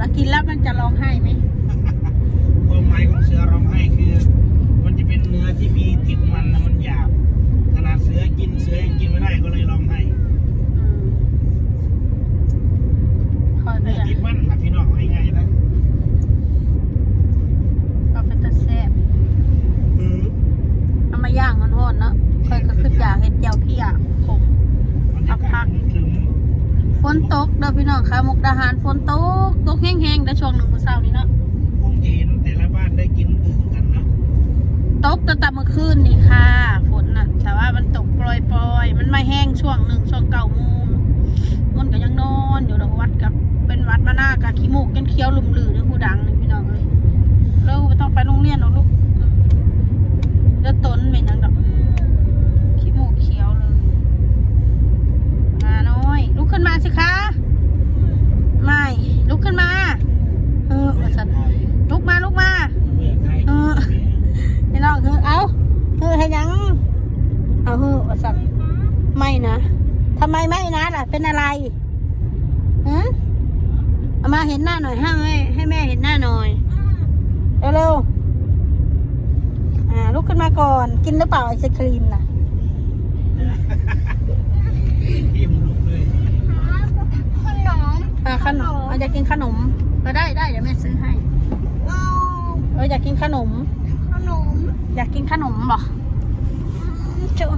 ล้วกินแล้วมันจะร้องไห้ไหมความหมายของเสือร้องไห้คือ มันจะเป็นเนื้อที่มีติดมันนะมันหยาบขนาดเสือกินเสือยังกินไม่ได้ก็เลยร้องไห้คอเนื้อติดมันนะพี่น้องง่ายๆนะก็เป็นตะแซ่บเอามาย่างมันโทษเนาะคอยก็ขึ้นยาเห็ดเจียวพี่อะ พี่น้องค่ะมุกดาหารฝนตกตกแห้งๆแต่ช่วงหนึ่งมื้อเช้านี้เนาะคงจะเห็นแต่ละบ้านได้กินอึ่งกันเนาะตกตั้งแต่เมื่อคืนนี่ค่ะ ฝนน่ะ แต่ว่ามันตกปล่อยๆ มันไม่แห้งช่วงหนึ่งช่วงเก้าโมงมันก็ยังนอนอยู่ดอกวัดกับเป็นวัดมาหน้ากับขี้มูกกันเคี้ยวลุ่มลือในหูดังนี่พี่น้องเลยเราไม่ต้องไปโรงเรียนหรอกลูกเดี๋ยวต้นเป็นหยังดอกขี้มูกเคี้ยวเลยมาน้อยลุก ขึ้นมาสิคะ ไม่ ลุกขึ้นมา เออว่าสันลุกมาลุกมาเมื่อใครเออพี่น้องคือเอาคือให้หยัง เอาคือว่าสันไม่นะทำไมไม่นะล่ะ เป็นอะไรฮะเอามาเห็นหน้าหน่อยให้แม่ให้แม่เห็นหน้าหน่อย เร็วๆ อ่าลุกขึ้นมาก่อน กินหรือเปล่าไอศครีมน่ะ ยิ้มลุกเลย ขนม อ่าขนมเอาอยากกินขนมก็ได้ได้เดี๋ยวแม่ซื้อให้ เอาเอออยากกินขนม ขนมอยากกินขนมบ่เจ้า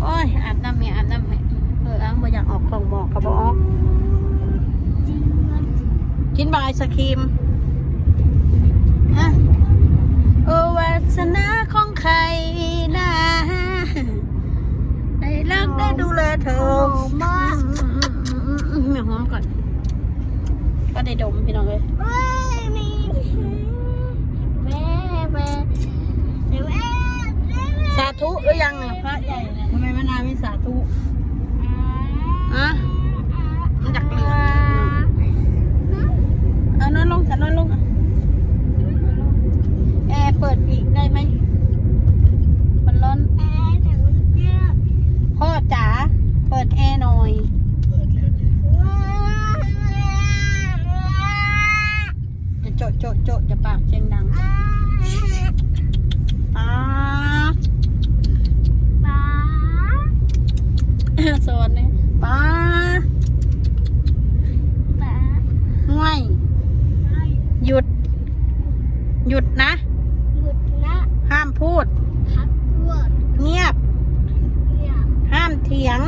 โอ้ยอาบน้ำเมียอาบน้ำให้เอออ้างบ่อยากออกของบอกกับบ่ออกจริงมันกินบายสครีมอะโอวาสนาของใครนะได้รักได้ดูแลเธอมากเมียหอมก่อนก็ ได้ดมพี่น้องเลยสาธุหรือยังเนี่ยพระใหญ่เนี่ยทำไมมานานไม่สาธุอะมันอยากเหลือเอานอนลงสันนอนลงอะแอร์เปิดอีกได้ไหมมันร้อนแม่แต่มันเยอะพ่อจ๋าเปิดแอร์หน่อย เปิดแล้วจ้ะ จะโจะโจะโจะจะปากเสียงดังป้าป๊าสวัสดีป้าป๊าห่วยให้หยุด หยุดนะ หยุดนะ ห้ามพูดพักพวดเงียบเนี่ยห้ามเถียง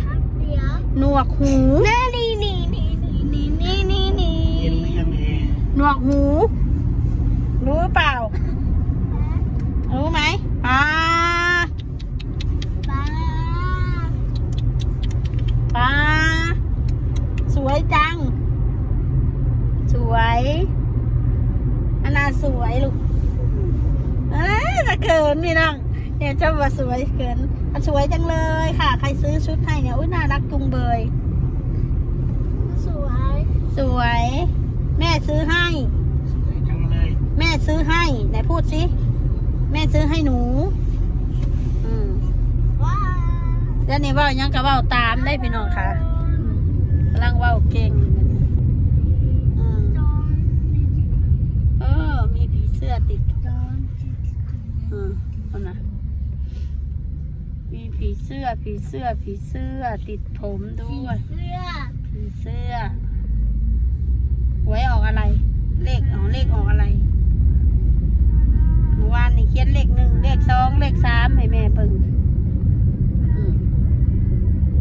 พักเดียวหนวกหูนี่นี่นี่นี่นี่นี่นี่นี่เย็นหรือยังแอร์หนวกหู รู้เปล่า รู้ไหมป้าป๊าป้าสวยจัง สวยอันนาสวยลูกเอ้ยมาเกินนี่น้องเนี่ยเจ้าว่าสวยเกินอะสวยจังเลยค่ะ ใครซื้อชุดให้เนี่ยอุ้ยน่ารักจุงเบย สวย สวย แม่ซื้อให้ สวยจังเลย แม่ ซื้อให้ไหนพูดสิ แม่ซื้อให้หนู อืมว้าแล้วนี่เว่ายังกับว่าตามได้พี่น้องค่ะกำลังเว่าเก่งอืมจอนเออ มีผีเสื้อติดจอนอืมเอานะมีผีเสื้อ ผีเสื้อ ผีเสื้อ ติดผมด้วยเสื้อผีเสื้อหวยออกอะไร เลขออกเลขออกอะไรเมื่อ วานนี่เขียนเลขหนึ่งเลขสองเลขสามให้แม่เบิ่ง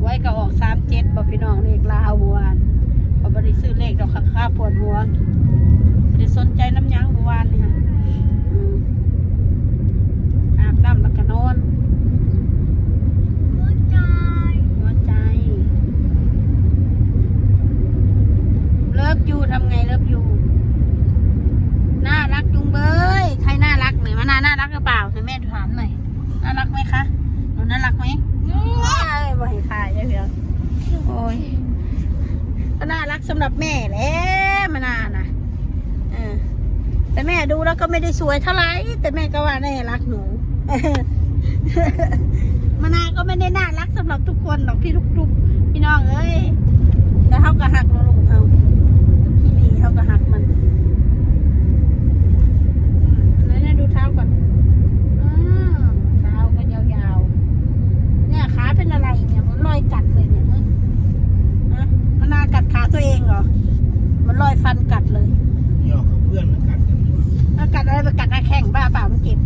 ไว้ก็ออกสามเจ็ดบอกพี่น้องเลขลาวเมื่อวานเขาบริซื้อเลขดอกค่าค่าปวดหัวไม่ได้สนใจน้ำยั้งเมื่อวานนี่ค่ะอาบน้ำแล้วก็นอนหัวใจหัวใจเลิฟยูทำไงเลิฟยูน่ารักจุงเบยใครน่ารักหน่อยมานาน่ารักหรือเปล่าให้แม่ถามหน่อยน่ารักไหมคะหนูน่ารักไหมไม่บ่ให้ขายเดี๋ยวโอ้ยก็น่ารักสำหรับแม่แหล้วมานาน่ะเออแต่แม่ดูแล้วก็ ไม่ได้สวยเท่าไหร่แต่แม่ก็ว่าแน่รักหนูมานาก็ไม่ได้น่ารักสำหรับทุกคนหรอกพี่ทุกๆพี่น้องเอ้ยแต่เขาก็หักเราลงเอาพี่ดีเขาก็หัก ป้าเปล่ามันเจ็บ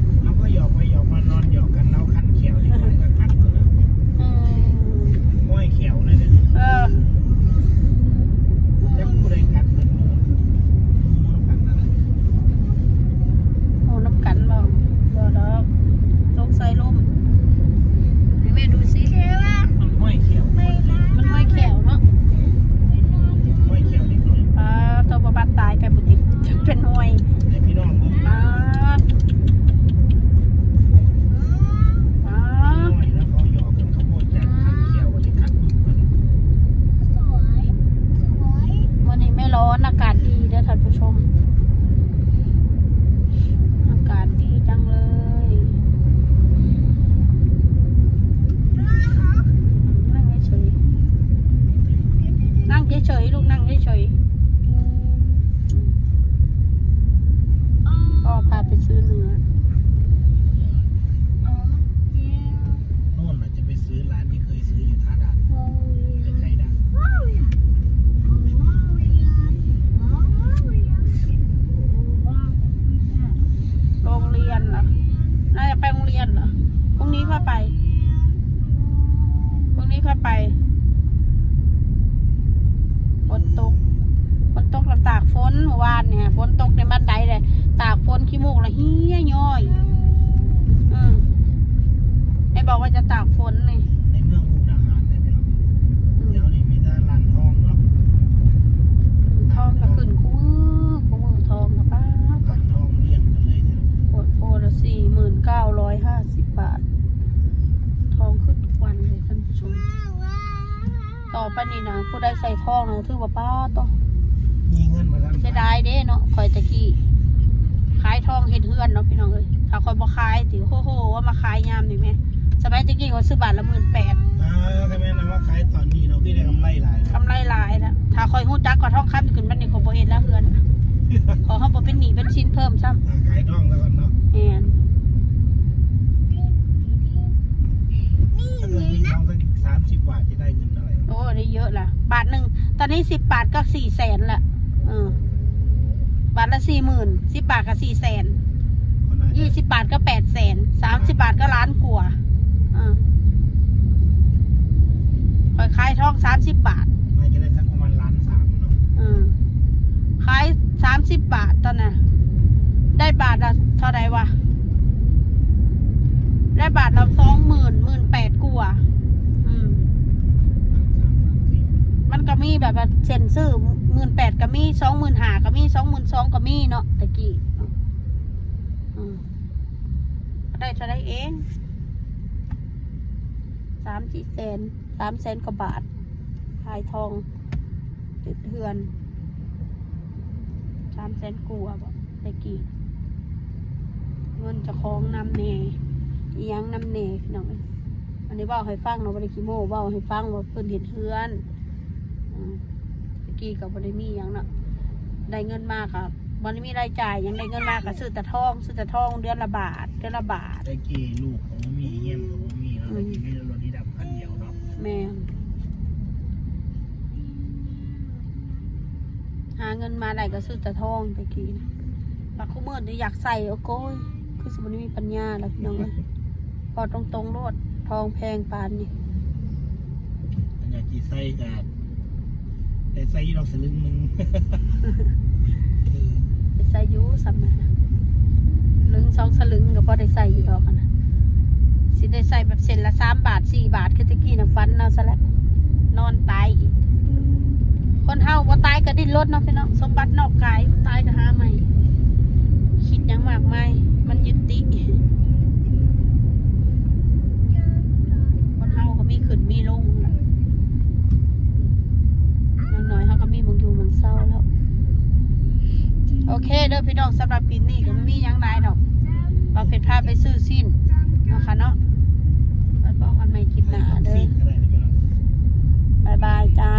เมื่อวานเนี่ยฝนตกในบันไดเลยตากฝนขี้มูกแล้วเฮี้ยย่อยอืมไอ้บอกว่าจะตากฝนนี่ในเมืองมุกดาหารเนี่ยพี่น้องอืมเดี๋ยวนี้มีแต่ร้านทองเนาะทองก็ขึ้นคู่มือคู่มือทองกับป้าร้านทองเรียงกันเลยเถอะโอดโอละสี่หมื่นเก้าร้อยห้าสิบบาท ทองขึ้นทุกวันเลยท่านผู้ชมต่อไปนี่นะผู้ได้ใส่ทองนะถือว่าป้าต้องมีเงินมาท่านเสียดายเด้เนาะคอยตะกี้ขายทองเห็ดเฮือนเนาะพี่น้องเอ้ยถ้าคอยบ่ขายติโอ้โหว่ามาขายยามนี่แม่สมัยตะกี้เขาซื้อบาทละหมื่นแปดอ่าทำไมนะว่าขายตอนนี้เนาะที่ได้กำไรหลายกำไรหลายนะถ้าคอยหู้จักก็ทองคำขึ้นบันนี้เขาบ่เห็นแล้วเฮือนน่ะขอเขาบ่เป็นหนี้เป็นชิ้นเพิ่มซ้อ่าขายทองแล้วกันเนาะำแอนถ้าเกิดมีทองสักสามสิบบาทจะได้เงินเท่าไหร่โอ้ได้เยอะละบาทหนึ่งตอนนี้สิบบาทก็สี่แสนละเออ บาทละสี่หมื่นสิบบาทก็สี่แสนก็น่าจะยี่สิบบาทก็แปดแสนสามสิบบาทก็ล้านกว่าอ่าคอยขายทองสามสิบบาทน่าจะได้สักประมาณล้านสามเนาะอืมขายสามสิบบาทตอนน่ะ ได้บาทละเท่าไหร่วะ ได้บาทละสองหมื่นหมื่นแปดกว่าอืม มันก็มีแบบว่าเซ็นซื้อ หมื่นแปดก็มีสองหมื่นหาก็มีสองหมื่นสองก็มีเนาะตะกี้ก็ได้เท่าไรเองสามสี่แสนสามแสนกว่าบาทขายทองติดเทือนสามแสนกว่าบ่ตะกี้เงินจะคล้องนำเนอีหยังนำเนพี่น้องเอ้ยอันนี้เว่าให้ฟังเนาะบริคิโม่เว่าให้ฟังว่าเพิ่นเห็นเทือนอ กี้กับบริมีหยังเนาะได้เงินมากครับบริมีรายจ่ายหยังได้เงินมากก็ซื้อแต่ทองซื้อแต่ทองเดือนละบาทเดือนละบาทได้กี่ลูกของมีเงี้ยมของมีแล้วได้กี่มีรถที่ดำคันเดียวเนาะแม่งหาเงินมาได้ก็ซื้อแต่ทองตะกี้นะปากคู่มือนี่อยากใส่โอ้โก้ยคือสมมติมีปัญญาแล้วพี่น้องเลยพอตรงตรงๆโลดทองแพงปานนี่อันอยากจีไส้กับ ได้ไส้ยี่ดอกสลึงหนึ่งเออไปใส่อยูสำนักนะลึงสองสลึงก็พอได้ใส่อยู่ดอกอะนะสิได้ใส่แบบเส้นละสามบาทสี่บาทคือตะกี้นะฟันเอาซะแล้วนอนตายอีก คนเฮาบ่ตายก็ดิ้นรนเนาะพี่น้องสมบัตินอกกายตายก็หาใหม่คิดหยังมากไม่มันยึดติ องสำหรับปีนี้ก็ไม่มีหยังไรดอกเราเพลิดเพลินไปซื้อสิ้นนะคะเนาะแล้วก็กันไม่คิปหนาเด้อบายบายจ้า